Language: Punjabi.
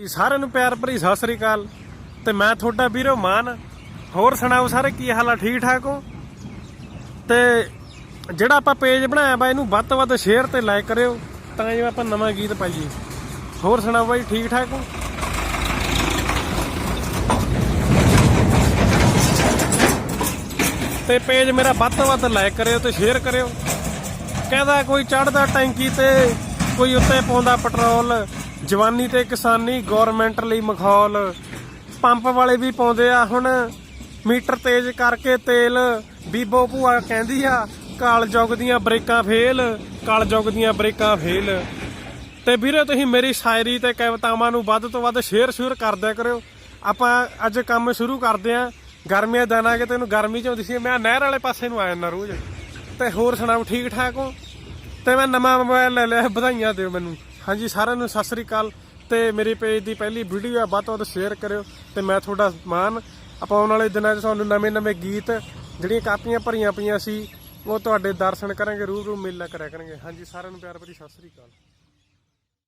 ਜੀ ਸਾਰਿਆਂ ਨੂੰ ਪਿਆਰ ਭਰੀ ਸਤਿ ਸ੍ਰੀ ਅਕਾਲ। ਤੇ ਮੈਂ ਤੁਹਾਡਾ ਵੀਰੋ ਮਾਨ। ਹੋਰ ਸੁਣਾਓ ਸਾਰੇ, ਕੀ ਹਾਲ ਆ? ਠੀਕ ਠਾਕ ਹੋ? ਤੇ ਜਿਹੜਾ ਆਪਾਂ ਪੇਜ ਬਣਾਇਆ ਬਾ ਇਹਨੂੰ ਵੱਧ ਤੋਂ ਵੱਧ ਸ਼ੇਅਰ ਤੇ ਲਾਈਕ ਕਰਿਓ, ਤਾਂ ਜਿਵੇਂ ਆਪਾਂ ਨਵਾਂ ਗੀਤ ਪਾਈਏ। ਹੋਰ ਸੁਣਾਓ ਬਾਈ, ਠੀਕ ਠਾਕ ਹੋ? ਤੇ ਪੇਜ ਮੇਰਾ ਵੱਧ ਤੋਂ ਵੱਧ ਲਾਈਕ ਕਰਿਓ ਤੇ ਸ਼ੇਅਰ ਕਰਿਓ। ਕਹਿੰਦਾ ਕੋਈ ਚੜਦਾ ਟੈਂਕੀ ਤੇ ਕੋਈ ਉੱਤੇ ਪਾਉਂਦਾ ਪੈਟਰੋਲ ਜਵਾਨੀ ਤੇ ਕਿਸਾਨੀ ਗਵਰਨਮੈਂਟ ਲਈ ਮਖੌਲ। ਪੰਪ ਵਾਲੇ ਵੀ ਪਾਉਂਦੇ ਆ ਹੁਣ। ਮੀਟਰ ਤੇਜ਼ ਕਰਕੇ ਤੇਲ। ਬੀਬੋ ਭੂਆ ਕਹਿੰਦੀ ਆ, ਕਾਲ ਜੁਗ ਦੀਆਂ ਬ੍ਰੇਕਾਂ ਫੇਲ, ਕਾਲ ਜੁਗ ਦੀਆਂ ਬ੍ਰੇਕਾਂ ਫੇਲ। ਤੇ ਵੀਰੇ ਤੁਸੀਂ ਮੇਰੀ ਸ਼ਾਇਰੀ ਤੇ ਕਵਿਤਾਵਾਂ ਨੂੰ ਵੱਧ ਤੋਂ ਵੱਧ ਸ਼ੇਅਰ ਸ਼ੇਅਰ ਕਰਦਿਆ ਕਰਿਓ। ਆਪਾਂ ਅੱਜ ਕੰਮ ਸ਼ੁਰੂ ਕਰਦੇ ਆਂ। ਗਰਮੀਆਂ ਦਾ ਨਾ ਕਿ ਤੈਨੂੰ ਗਰਮੀ ਚ ਆਉਂਦੀ ਸੀ। ਮੈਂ ਨਹਿਰ ਵਾਲੇ ਪਾਸੇ ਨੂੰ ਆ ਜਾਂਦਾ ਰੋਜ਼। ਤੇ ਹੋਰ ਸੁਣਾਓ, ਠੀਕ ਠਾਕ ਹੋ? ਤੇ ਮੈਂ ਨਵਾਂ ਮੋਬਾਈਲ ਲੈ ਲਿਆ, ਵਧਾਈਆਂ ਦਿਓ ਮੈਨੂੰ। ਹਾਂਜੀ, ਸਾਰਿਆਂ ਨੂੰ ਸਤਿ ਸ੍ਰੀ ਅਕਾਲ ਤੇ ਮੇਰੇ ਪੇਜ ਦੀ ਪਹਿਲੀ ਵੀਡੀਓ ਆ, ਵੱਧ ਤੋਂ ਵੱਧ ਸ਼ੇਅਰ ਕਰਿਓ ਤੇ ਮੈਂ ਤੁਹਾਡਾ ਮਾਨ ਆਪਾਂ ਆਉਣ ਵਾਲੇ ਦਿਨਾਂ 'ਚ ਤੁਹਾਨੂੰ ਨਵੇਂ-ਨਵੇਂ ਗੀਤ ਜਿਹੜੀਆਂ ਕਾਪੀਆਂ ਭਰੀਆਂ ਪਈਆਂ ਸੀ, ਉਹ ਤੁਹਾਡੇ ਦਰਸ਼ਨ ਕਰਾਂਗੇ, ਰੂਬਰੂ ਮੇਲਾ ਕਰਿਆ ਕਰਾਂਗੇ। ਹਾਂਜੀ, ਸਾਰਿਆਂ ਨੂੰ ਪਿਆਰ ਭਰੀ ਸਤਿ ਸ੍ਰੀ ਅਕਾਲ।